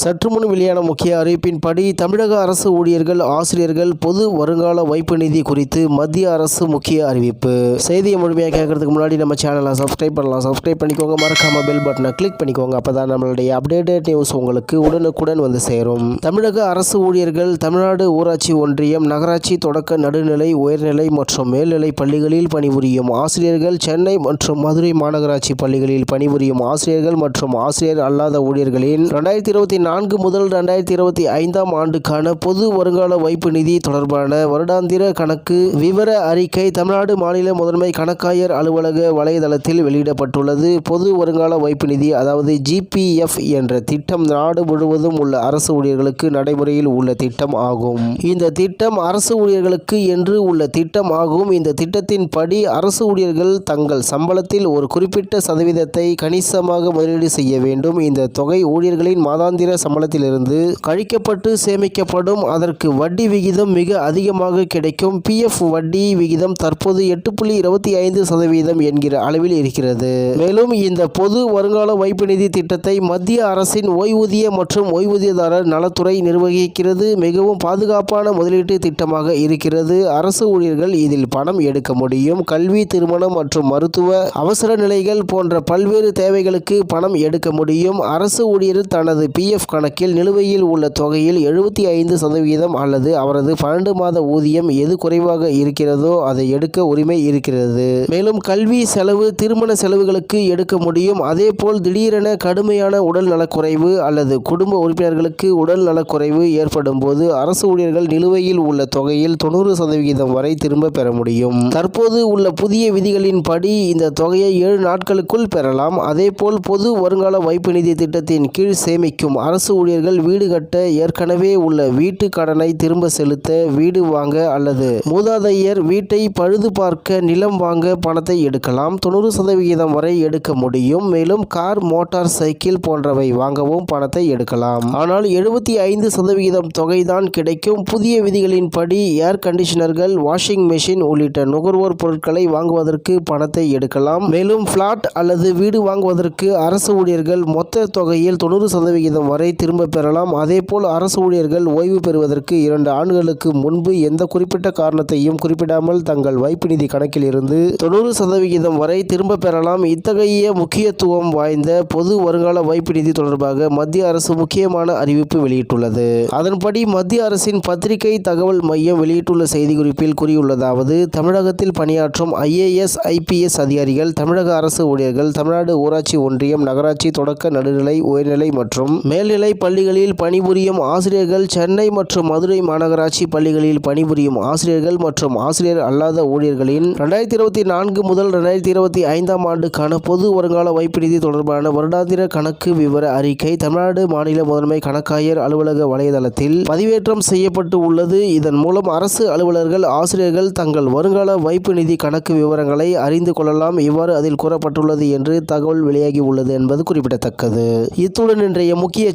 சற்று முன் வெளியான முக்கிய அறிவிப்பின்படி தமிழக அரசு ஊழியர்கள் ஆசிரியர்கள் பொது வருங்கால வைப்பு நிதி குறித்து மத்திய அரசு முக்கிய அறிவிப்பு. செய்தியை முழுமையாக கேட்கறதுக்கு முன்னாடி நம்ம சேனலை சப்ஸ்கிரைப் பண்ணலாம். சப்ஸ்கிரைப் பண்ணிக்கோங்க. மறக்காம பெல் பட்டனை கிளிக் பண்ணிக்கோங்க. அப்பதான் நம்மளுடைய அப்டேட்டட் நியூஸ் உங்களுக்கு உடனுக்குடன் வந்து சேரும். தமிழக அரசு ஊழியர்கள் தமிழ்நாடு ஊராட்சி ஒன்றியம் நகராட்சி தொடக்க நடுநிலை உயர்நிலை மற்றும் மேல்நிலை பள்ளிகளில் பணிபுரியும் ஆசிரியர்கள் சென்னை மற்றும் மதுரை மாநகராட்சி பள்ளிகளில் பணிபுரியும் ஆசிரியர்கள் மற்றும் ஆசிரியர் அல்லாத ஊழியர்களின் ரெண்டாயிரத்தி இருபத்தி நான்கு முதல் ரெண்டாயிரத்தி இருபத்தி ஐந்தாம் ஆண்டுக்கான பொது வருங்கால வைப்பு நிதி தொடர்பான வருடாந்திர கணக்கு விவர அறிக்கை தமிழ்நாடு மாநில முதன்மை கணக்காயர் அலுவலக வலைதளத்தில் வெளியிடப்பட்டுள்ளது. பொது வருங்கால வைப்பு நிதி அதாவது ஜிபிஎஃப் என்ற திட்டம் நாடு முழுவதும் உள்ள அரசு ஊழியர்களுக்கு நடைமுறையில் உள்ள திட்டம் ஆகும். இந்த திட்டம் அரசு ஊழியர்களுக்கு என்று உள்ள திட்டம் ஆகும். இந்த திட்டத்தின் படி அரசு ஊழியர்கள் தங்கள் சம்பளத்தில் ஒரு குறிப்பிட்ட சதவீதத்தை கணிசமாக முதலீடு செய்ய வேண்டும். இந்த தொகை ஊழியர்களின் மாதாந்திர சம்பளத்திலிருந்து கழிக்கப்பட்டு சேமிக்கப்படும். அதற்கு வட்டி விகிதம் மிக அதிகமாக கிடைக்கும். பிஎஃப் வட்டி விகிதம் தற்போது எட்டு புள்ளி இருபத்தி ஐந்து சதவீதம் என்கிற அளவில் இருக்கிறது. மேலும் இந்த பொது வருங்கால வைப்பு நிதி திட்டத்தை மத்திய அரசின் ஓய்வூதிய மற்றும் ஓய்வூதியதாரர் நலத்துறை நிர்வகிக்கிறது. மிகவும் பாதுகாப்பான முதலீட்டு திட்டமாக இருக்கிறது. அரசு ஊழியர்கள் இதில் பணம் எடுக்க முடியும். கல்வி திருமணம் மற்றும் மருத்துவ அவசர நிலைகள் போன்ற பல்வேறு தேவைகளுக்கு பணம் எடுக்க முடியும். அரசு ஊழியர் தனது பிஎஃப் கணக்கில் நிலுவையில் உள்ள தொகையில் எழுபத்தி ஐந்து சதவீதம் அல்லது அவரது பன்னெண்டு மாத ஊதியம் எது குறைவாக இருக்கிறதோ அதை எடுக்க உரிமை இருக்கிறது. மேலும் கல்வி செலவு திருமண செலவுகளுக்கு எடுக்க முடியும். அதேபோல் திடீரென கடுமையான உடல் நலக்குறைவு அல்லது குடும்ப உறுப்பினர்களுக்கு உடல் நலக்குறைவு ஏற்படும் போது அரசு ஊழியர்கள் நிலுவையில் உள்ள தொகையில் தொண்ணூறு சதவிகிதம் வரை திரும்ப பெற முடியும். தற்போது உள்ள புதிய விதிகளின்படி இந்த தொகையை ஏழு நாட்களுக்குள் பெறலாம். அதேபோல் பொது வருங்கால வைப்பு நிதி திட்டத்தின் கீழ் சேமிக்கும் அரசு அரசு ஊழியர்கள் வீடு கட்ட ஏற்கனவே உள்ள வீட்டு கடனை திரும்ப செலுத்த வீடு வாங்க அல்லது மூதாதையர் வீட்டை பழுது பார்க்க நிலம் வாங்க பணத்தை எடுக்கலாம். தொண்ணூறு சதவிகிதம் வரை எடுக்க முடியும். மேலும் கார் மோட்டார் சைக்கிள் போன்றவை வாங்கவும் பணத்தை எடுக்கலாம். ஆனால் எழுபத்தி ஐந்து சதவிகிதம் தொகைதான் கிடைக்கும். புதிய விதிகளின்படி ஏர் கண்டிஷனர்கள் வாஷிங் மெஷின் உள்ளிட்ட நுகர்வோர் பொருட்களை வாங்குவதற்கு பணத்தை எடுக்கலாம். மேலும் பிளாட் அல்லது வீடு வாங்குவதற்கு அரசு ஊழியர்கள் மொத்த தொகையில் தொண்ணூறு சதவிகிதம் வரை திரும்ப பெறலாம். அதேபோல் அரசு ஊழியர்கள் ஓய்வு பெறுவதற்கு இரண்டு ஆண்டுகளுக்கு முன்பு எந்த குறிப்பிட்ட காரணத்தையும் குறிப்பிடாமல் தங்கள் வைப்பு நிதி கணக்கில் இருந்து தொண்ணூறு சதவிகிதம் வரை திரும்ப பெறலாம். இத்தகைய முக்கியத்துவம் வாய்ந்த பொது வருங்கால வைப்பு நிதி தொடர்பாக மத்திய அரசு முக்கியமான அறிவிப்பு வெளியிட்டுள்ளது. அதன்படி மத்திய அரசின் பத்திரிகை தகவல் மையம் வெளியிட்டுள்ள செய்திக்குறிப்பில் கூறியுள்ளதாவது தமிழகத்தில் பணியாற்றும் ஐஏஎஸ் ஐபிஎஸ் அதிகாரிகள் தமிழக அரசு ஊழியர்கள் தமிழ்நாடு ஊராட்சி ஒன்றியம் நகராட்சி தொடக்க நடுநிலை உயர்நிலை மற்றும் மேல் மேல்நிலை பள்ளிகளில் பணிபுரியும் ஆசிரியர்கள் சென்னை மற்றும் மதுரை மாநகராட்சி பள்ளிகளில் பணிபுரியும் ஆசிரியர்கள் மற்றும் ஆசிரியர் அல்லாத ஊழியர்களின் ரெண்டாயிரத்தி இருபத்தி நான்கு முதல் ரெண்டாயிரத்தி இருபத்தி ஐந்தாம் ஆண்டுக்கான பொது வருங்கால வைப்பு நிதி தொடர்பான வருடாந்திர கணக்கு விவர அறிக்கை தமிழ்நாடு மாநில முதன்மை கணக்காயர் அலுவலக வலைதளத்தில் பதிவேற்றம் செய்யப்பட்டு உள்ளது. இதன் மூலம் அரசு அலுவலர்கள் ஆசிரியர்கள் தங்கள் வருங்கால வைப்பு நிதி கணக்கு விவரங்களை அறிந்து கொள்ளலாம். இவ்வாறு அதில் கூறப்பட்டுள்ளது என்று தகவல் வெளியாகி உள்ளது என்பது குறிப்பிடத்தக்கது. இத்துடன் இன்றைய முக்கிய